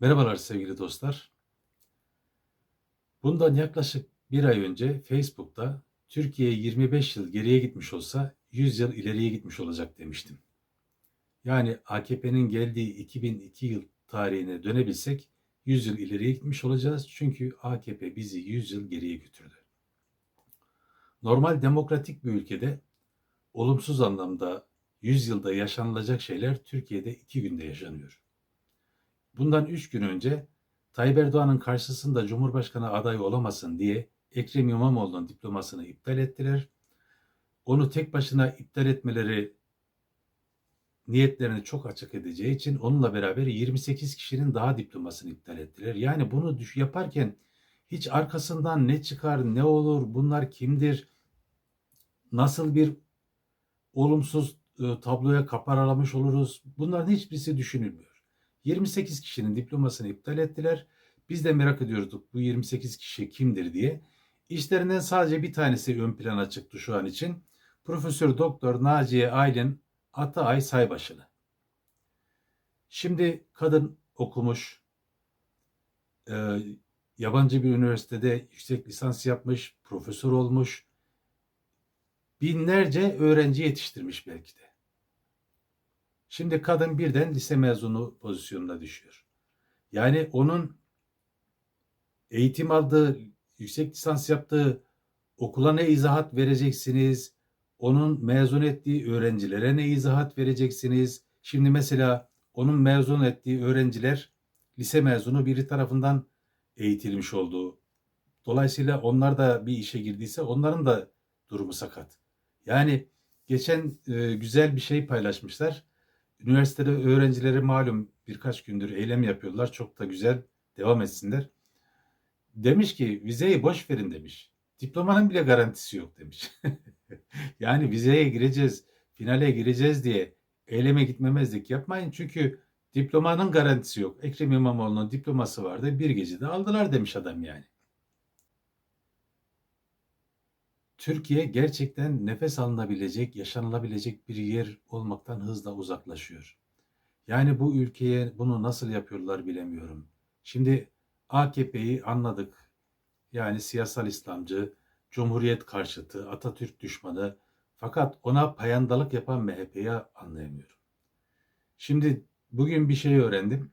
Merhabalar sevgili dostlar. Bundan yaklaşık bir ay önce Facebook'ta Türkiye 25 yıl geriye gitmiş olsa 100 yıl ileriye gitmiş olacak demiştim. Yani AKP'nin geldiği 2002 yıl tarihine dönebilsek 100 yıl ileriye gitmiş olacağız. Çünkü AKP bizi 100 yıl geriye götürdü. Normal demokratik bir ülkede olumsuz anlamda 100 yılda yaşanılacak şeyler Türkiye'de 2 günde yaşanıyor. Bundan 3 gün önce Tayyip Erdoğan'ın karşısında Cumhurbaşkanı adayı olamasın diye Ekrem İmamoğlu'nun diplomasını iptal ettiler. Onu tek başına iptal etmeleri niyetlerini çok açık edeceği için onunla beraber 28 kişinin daha diplomasını iptal ettiler. Yani bunu düş yaparken hiç arkasından ne çıkar, ne olur, bunlar kimdir, nasıl bir olumsuz e, tabloya kapar aramış oluruz. Bunların hiçbirisi düşünülmüyor. 28 kişinin diplomasını iptal ettiler. Biz de merak ediyorduk bu 28 kişi kimdir diye. İşlerinden sadece bir tanesi ön plana çıktı şu an için. Profesör Doktor Naciye Aylin Ataay Saybaşılı. Şimdi kadın okumuş, e, yabancı bir üniversitede yüksek lisans yapmış, profesör olmuş, binlerce öğrenci yetiştirmiş belki de. Şimdi kadın birden lise mezunu pozisyonuna düşüyor. Yani onun eğitim aldığı, yüksek lisans yaptığı okula ne izahat vereceksiniz? Onun mezun ettiği öğrencilere ne izahat vereceksiniz? Şimdi mesela onun mezun ettiği öğrenciler lise mezunu biri tarafından eğitilmiş olduğu. Dolayısıyla onlar da bir işe girdiyse onların da durumu sakat. Yani geçen e, güzel bir şey paylaşmışlar. Üniversitede öğrencileri malum birkaç gündür eylem yapıyorlar. Çok da güzel devam etsinler. Demiş ki vizeyi boş verin demiş. Diplomanın bile garantisi yok demiş. yani vizeye gireceğiz, finale gireceğiz diye eyleme gitmemezlik yapmayın. Çünkü diplomanın garantisi yok. Ekrem İmamoğlu'nun diploması vardı. Bir gecede aldılar demiş adam yani. Türkiye gerçekten nefes alınabilecek, yaşanılabilecek bir yer olmaktan hızla uzaklaşıyor. Yani bu ülkeye bunu nasıl yapıyorlar bilemiyorum. Şimdi AKP'yi anladık. Yani siyasal İslamcı, Cumhuriyet karşıtı, Atatürk düşmanı fakat ona payandalık yapan MHP'yi anlayamıyorum. Şimdi bugün bir şey öğrendim.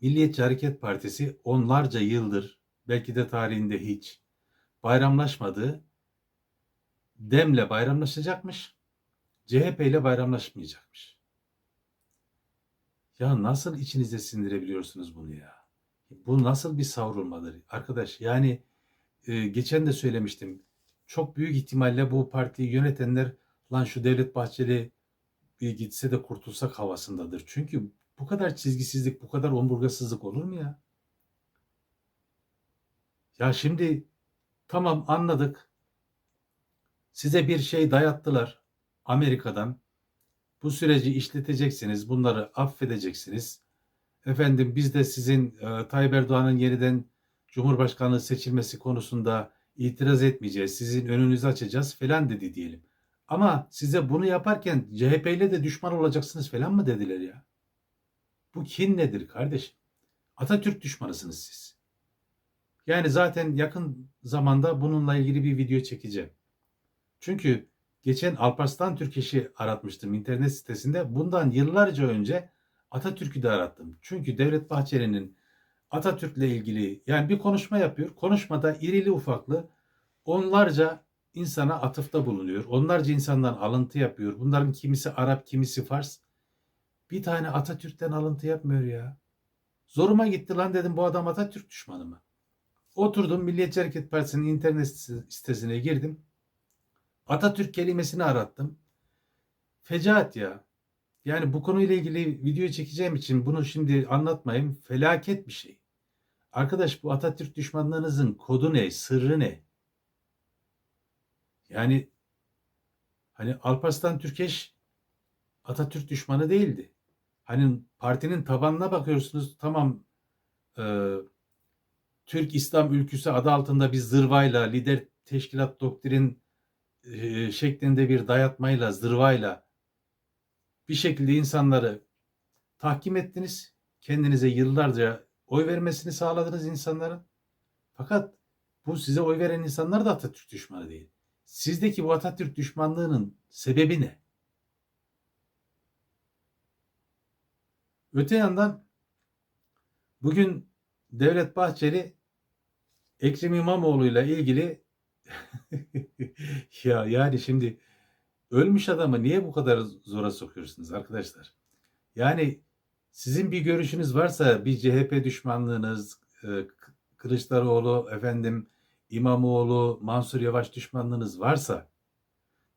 Milliyetçi Hareket Partisi onlarca yıldır belki de tarihinde hiç bayramlaşmadığı Dem'le bayramlaşacakmış. CHP ile bayramlaşmayacakmış. Ya nasıl içinize sindirebiliyorsunuz bunu ya? Bu nasıl bir savrulmadır? Arkadaş yani e, geçen de söylemiştim. Çok büyük ihtimalle bu partiyi yönetenler lan şu Devlet Bahçeli bir gitse de kurtulsak havasındadır. Çünkü bu kadar çizgisizlik, bu kadar omurgasızlık olur mu ya? Ya şimdi tamam anladık. Size bir şey dayattılar Amerika'dan. Bu süreci işleteceksiniz, bunları affedeceksiniz. Efendim biz de sizin e, Tayyip Erdoğan'ın yeniden Cumhurbaşkanlığı seçilmesi konusunda itiraz etmeyeceğiz, sizin önünüzü açacağız falan dedi diyelim. Ama size bunu yaparken CHP ile de düşman olacaksınız falan mı dediler ya? Bu kin nedir kardeşim? Atatürk düşmanısınız siz. Yani zaten yakın zamanda bununla ilgili bir video çekeceğim. Çünkü geçen Alparslan Türkeş'i aratmıştım internet sitesinde. Bundan yıllarca önce Atatürk'ü de arattım. Çünkü Devlet Bahçeli'nin Atatürk'le ilgili yani bir konuşma yapıyor. Konuşmada irili ufaklı onlarca insana atıfta bulunuyor. Onlarca insandan alıntı yapıyor. Bunların kimisi Arap, kimisi Fars. Bir tane Atatürk'ten alıntı yapmıyor ya. Zoruma gitti lan dedim bu adam Atatürk düşmanı mı? Oturdum Milliyetçi Hareket Partisi'nin internet sitesine girdim. Atatürk kelimesini arattım. Fecaat ya. Yani bu konuyla ilgili video çekeceğim için bunu şimdi anlatmayayım. Felaket bir şey. Arkadaş bu Atatürk düşmanlığınızın kodu ne? Sırrı ne? Yani hani Alparslan Türkeş Atatürk düşmanı değildi. Hani partinin tabanına bakıyorsunuz tamam e, Türk İslam ülküsü adı altında bir zırvayla lider teşkilat doktrin e, şeklinde bir dayatmayla, zırvayla bir şekilde insanları tahkim ettiniz. kendinize yıllarca oy vermesini sağladınız insanların. Fakat bu size oy veren insanlar da Atatürk düşmanı değil. Sizdeki bu Atatürk düşmanlığının sebebi ne? Öte yandan bugün Devlet Bahçeli Ekrem İmamoğlu'yla ilgili ya yani şimdi ölmüş adamı niye bu kadar zora sokuyorsunuz arkadaşlar? Yani sizin bir görüşünüz varsa bir CHP düşmanlığınız, e, Kılıçdaroğlu, efendim İmamoğlu, Mansur Yavaş düşmanlığınız varsa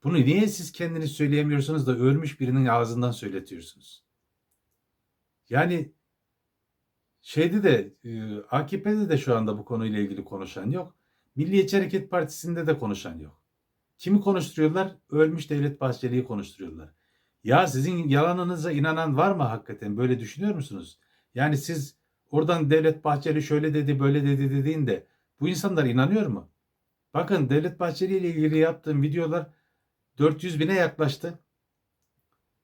bunu niye siz kendiniz söyleyemiyorsunuz da ölmüş birinin ağzından söyletiyorsunuz? Yani şeyde de e, AKP'de de şu anda bu konuyla ilgili konuşan yok. Milliyetçi Hareket Partisi'nde de konuşan yok. Kimi konuşturuyorlar? Ölmüş Devlet Bahçeli'yi konuşturuyorlar. Ya sizin yalanınıza inanan var mı hakikaten? Böyle düşünüyor musunuz? Yani siz oradan Devlet Bahçeli şöyle dedi, böyle dedi dediğinde bu insanlar inanıyor mu? Bakın Devlet Bahçeli ile ilgili yaptığım videolar 400 bine yaklaştı.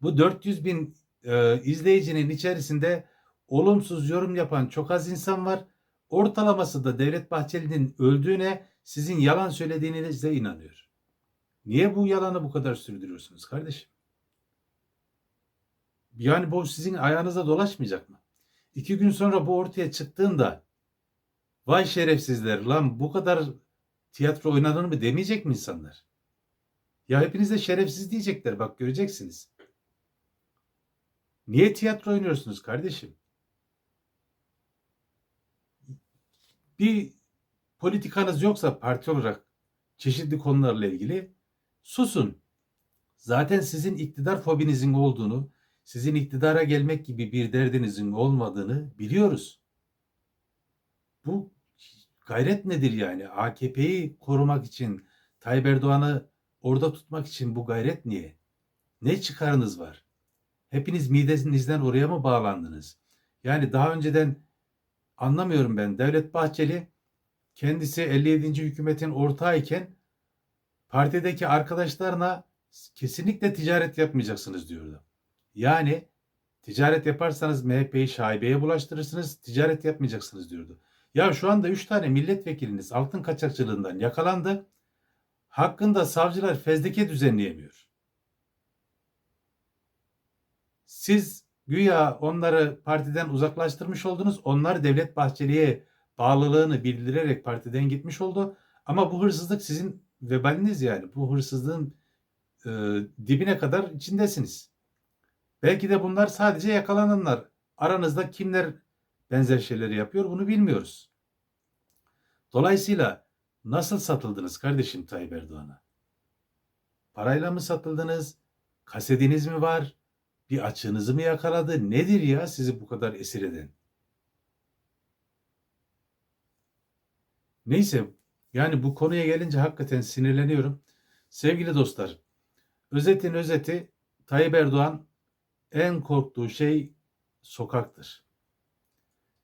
Bu 400 bin e, izleyicinin içerisinde olumsuz yorum yapan çok az insan var. Ortalaması da Devlet Bahçeli'nin öldüğüne sizin yalan söylediğinize inanıyor. Niye bu yalanı bu kadar sürdürüyorsunuz kardeşim? Yani bu sizin ayağınıza dolaşmayacak mı? İki gün sonra bu ortaya çıktığında vay şerefsizler lan bu kadar tiyatro oynadığını mı demeyecek mi insanlar? Ya hepiniz de şerefsiz diyecekler bak göreceksiniz. Niye tiyatro oynuyorsunuz kardeşim? Bir politikanız yoksa parti olarak çeşitli konularla ilgili susun. Zaten sizin iktidar fobinizin olduğunu, sizin iktidara gelmek gibi bir derdinizin olmadığını biliyoruz. Bu gayret nedir yani? AKP'yi korumak için, Tayyip Erdoğan'ı orada tutmak için bu gayret niye? Ne çıkarınız var? Hepiniz midenizden oraya mı bağlandınız? Yani daha önceden anlamıyorum ben. Devlet Bahçeli kendisi 57. hükümetin ortağıyken partideki arkadaşlarına kesinlikle ticaret yapmayacaksınız diyordu. Yani ticaret yaparsanız MHP'yi şaibeye bulaştırırsınız, ticaret yapmayacaksınız diyordu. Ya şu anda 3 tane milletvekiliniz altın kaçakçılığından yakalandı. Hakkında savcılar fezleke düzenleyemiyor. Siz güya onları partiden uzaklaştırmış oldunuz. Onlar Devlet Bahçeli'ye bağlılığını bildirerek partiden gitmiş oldu. Ama bu hırsızlık sizin vebaliniz yani. Bu hırsızlığın e, dibine kadar içindesiniz. Belki de bunlar sadece yakalananlar. Aranızda kimler benzer şeyleri yapıyor bunu bilmiyoruz. Dolayısıyla nasıl satıldınız kardeşim Tayyip Erdoğan'a? Parayla mı satıldınız? Kasediniz mi var? Bir açığınızı mı yakaladı? Nedir ya sizi bu kadar esir eden? Neyse yani bu konuya gelince hakikaten sinirleniyorum. Sevgili dostlar, özetin özeti Tayyip Erdoğan en korktuğu şey sokaktır.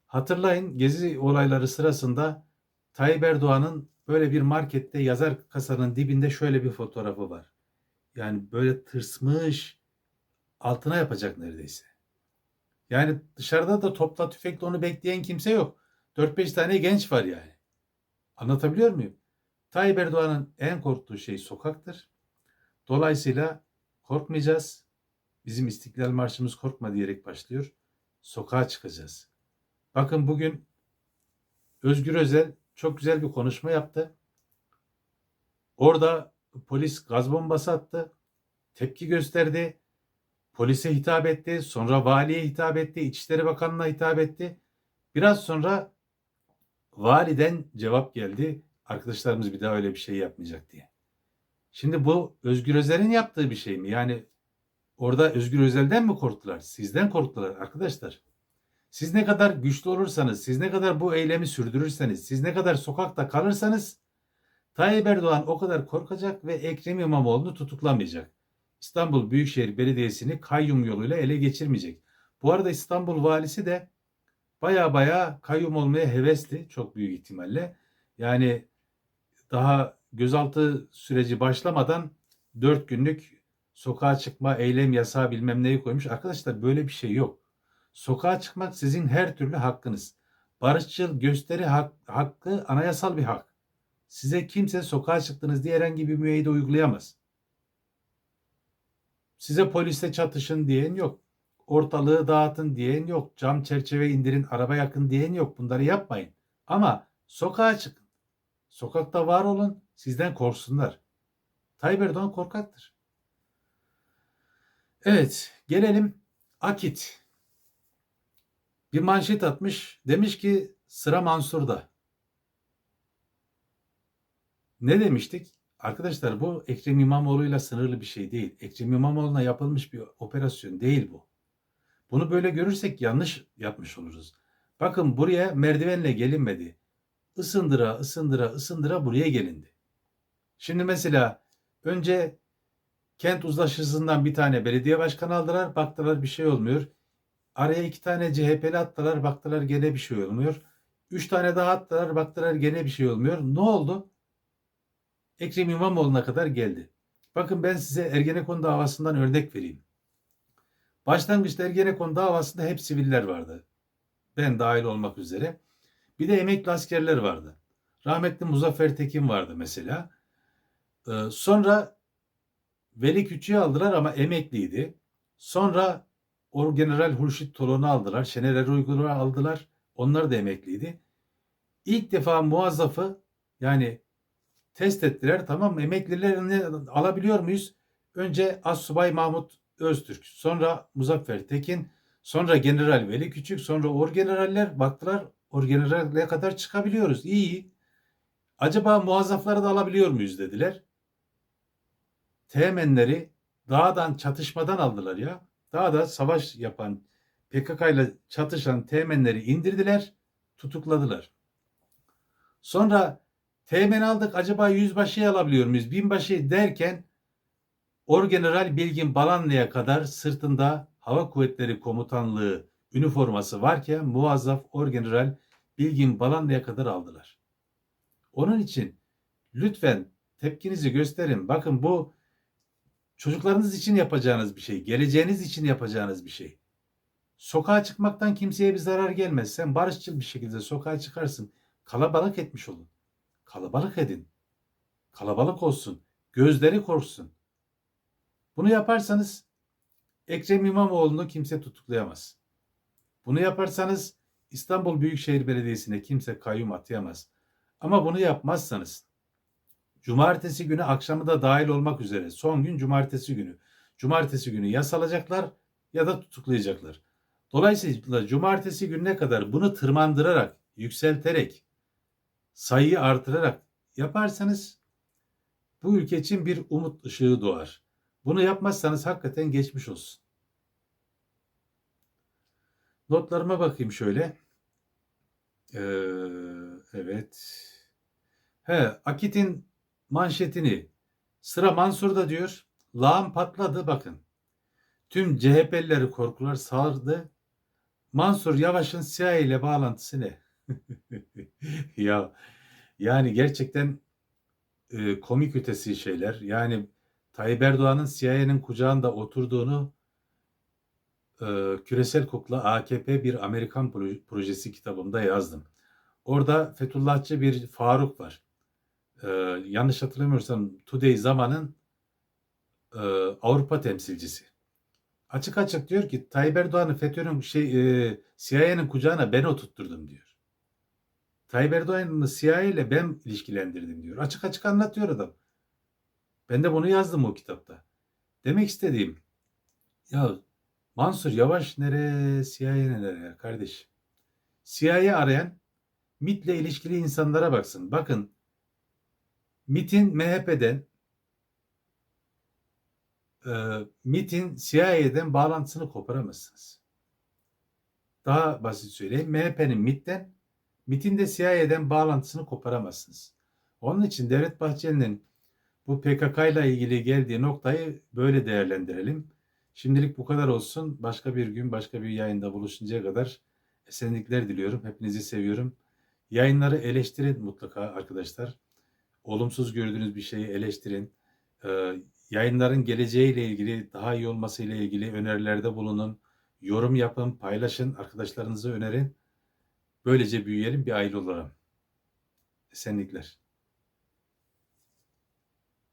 Hatırlayın gezi olayları sırasında Tayyip Erdoğan'ın böyle bir markette yazar kasanın dibinde şöyle bir fotoğrafı var. Yani böyle tırsmış, altına yapacak neredeyse. Yani dışarıda da topla tüfekle onu bekleyen kimse yok. 4-5 tane genç var yani. Anlatabiliyor muyum? Tayyip Erdoğan'ın en korktuğu şey sokaktır. Dolayısıyla korkmayacağız. Bizim İstiklal Marşımız korkma diyerek başlıyor. Sokağa çıkacağız. Bakın bugün Özgür Özel çok güzel bir konuşma yaptı. Orada polis gaz bombası attı. Tepki gösterdi. Polise hitap etti. Sonra valiye hitap etti. İçişleri Bakanı'na hitap etti. Biraz sonra validen cevap geldi. Arkadaşlarımız bir daha öyle bir şey yapmayacak diye. Şimdi bu Özgür Özel'in yaptığı bir şey mi? Yani orada Özgür Özel'den mi korktular? Sizden korktular arkadaşlar. Siz ne kadar güçlü olursanız, siz ne kadar bu eylemi sürdürürseniz, siz ne kadar sokakta kalırsanız Tayyip Erdoğan o kadar korkacak ve Ekrem İmamoğlu'nu tutuklamayacak. İstanbul Büyükşehir Belediyesi'ni kayyum yoluyla ele geçirmeyecek. Bu arada İstanbul valisi de baya baya kayyum olmaya hevesli çok büyük ihtimalle. Yani daha gözaltı süreci başlamadan 4 günlük sokağa çıkma, eylem yasağı bilmem neyi koymuş. Arkadaşlar böyle bir şey yok. Sokağa çıkmak sizin her türlü hakkınız. Barışçıl gösteri hak- hakkı anayasal bir hak. Size kimse sokağa çıktınız diye herhangi bir müeyyide uygulayamaz. Size polisle çatışın diyen yok. Ortalığı dağıtın diyen yok. Cam çerçeve indirin, araba yakın diyen yok. Bunları yapmayın. Ama sokağa çıkın. Sokakta var olun, sizden korksunlar. Tayyip Erdoğan korkaktır. Evet, gelelim Akit. Bir manşet atmış. Demiş ki sıra Mansur'da. Ne demiştik? Arkadaşlar bu Ekrem İmamoğlu'yla sınırlı bir şey değil. Ekrem İmamoğlu'na yapılmış bir operasyon değil bu. Bunu böyle görürsek yanlış yapmış oluruz. Bakın buraya merdivenle gelinmedi. Isındıra, ısındıra, ısındıra buraya gelindi. Şimdi mesela önce kent uzlaşısından bir tane belediye başkanı aldılar. Baktılar bir şey olmuyor. Araya iki tane CHP'li attılar. Baktılar gene bir şey olmuyor. Üç tane daha attılar. Baktılar gene bir şey olmuyor. Ne oldu? Ekrem İmamoğlu'na kadar geldi. Bakın ben size Ergenekon davasından örnek vereyim. Başlangıçta Ergenekon davasında hep siviller vardı. Ben dahil olmak üzere. Bir de emekli askerler vardı. Rahmetli Muzaffer Tekin vardı mesela. Ee, sonra Veli Küçük'ü aldılar ama emekliydi. Sonra Orgeneral Hurşit Tolon'u aldılar. Şener Eruygun'u aldılar. Onlar da emekliydi. İlk defa muazzafı yani test ettiler. Tamam? Emeklilerini alabiliyor muyuz? Önce Assubay Mahmut Öztürk, sonra Muzaffer Tekin, sonra General Veli Küçük, sonra Orgeneraller baktılar Orgenerale kadar çıkabiliyoruz. İyi. Acaba muazzafları da alabiliyor muyuz dediler. Teğmenleri dağdan çatışmadan aldılar ya. Dağda savaş yapan PKK ile çatışan teğmenleri indirdiler, tutukladılar. Sonra teğmen aldık acaba yüzbaşıyı alabiliyor muyuz? Binbaşı derken Orgeneral Bilgin Balanlı'ya kadar sırtında Hava Kuvvetleri Komutanlığı üniforması varken muazzaf Orgeneral Bilgin Balanlı'ya kadar aldılar. Onun için lütfen tepkinizi gösterin. Bakın bu çocuklarınız için yapacağınız bir şey, geleceğiniz için yapacağınız bir şey. Sokağa çıkmaktan kimseye bir zarar gelmez. Sen barışçıl bir şekilde sokağa çıkarsın. Kalabalık etmiş olun. Kalabalık edin. Kalabalık olsun. Gözleri korksun. Bunu yaparsanız Ekrem İmamoğlu'nu kimse tutuklayamaz. Bunu yaparsanız İstanbul Büyükşehir Belediyesi'ne kimse kayyum atayamaz. Ama bunu yapmazsanız cumartesi günü akşamı da dahil olmak üzere son gün cumartesi günü. Cumartesi günü yasalacaklar ya da tutuklayacaklar. Dolayısıyla cumartesi gününe kadar bunu tırmandırarak, yükselterek, sayıyı artırarak yaparsanız bu ülke için bir umut ışığı doğar. Bunu yapmazsanız hakikaten geçmiş olsun. Notlarıma bakayım şöyle. Ee, evet. He, Akit'in manşetini sıra Mansur'da diyor. Lağım patladı bakın. Tüm CHP'lileri korkular sardı. Mansur Yavaş'ın CIA ile bağlantısı ne? ya yani gerçekten e, komik ötesi şeyler. Yani Tayyip Erdoğan'ın CIA'nin kucağında oturduğunu e, Küresel Kukla AKP bir Amerikan projesi kitabımda yazdım. Orada Fethullahçı bir Faruk var. E, yanlış hatırlamıyorsam Today Zaman'ın e, Avrupa temsilcisi. Açık açık diyor ki Tayyip Erdoğan'ı FETÖ'nün şey e, CIA'nin kucağına ben oturtturdum diyor. Tayyip Erdoğan'ı CIA ile ben ilişkilendirdim diyor. Açık açık anlatıyor adam. Ben de bunu yazdım o kitapta. Demek istediğim ya Mansur Yavaş nereye, CIA nereye kardeş? CIA arayan MIT'le ilişkili insanlara baksın. Bakın MIT'in MHP'den e, MIT'in CIA'den bağlantısını koparamazsınız. Daha basit söyleyeyim. MHP'nin MIT'ten MIT'in de CIA'den bağlantısını koparamazsınız. Onun için Devlet Bahçeli'nin bu PKK ile ilgili geldiği noktayı böyle değerlendirelim. Şimdilik bu kadar olsun. Başka bir gün başka bir yayında buluşuncaya kadar esenlikler diliyorum. Hepinizi seviyorum. Yayınları eleştirin mutlaka arkadaşlar. Olumsuz gördüğünüz bir şeyi eleştirin. Ee, yayınların geleceğiyle ilgili, daha iyi olması ile ilgili önerilerde bulunun. yorum yapın, paylaşın, arkadaşlarınıza önerin. Böylece büyüyelim, bir aile olalım. Esenlikler.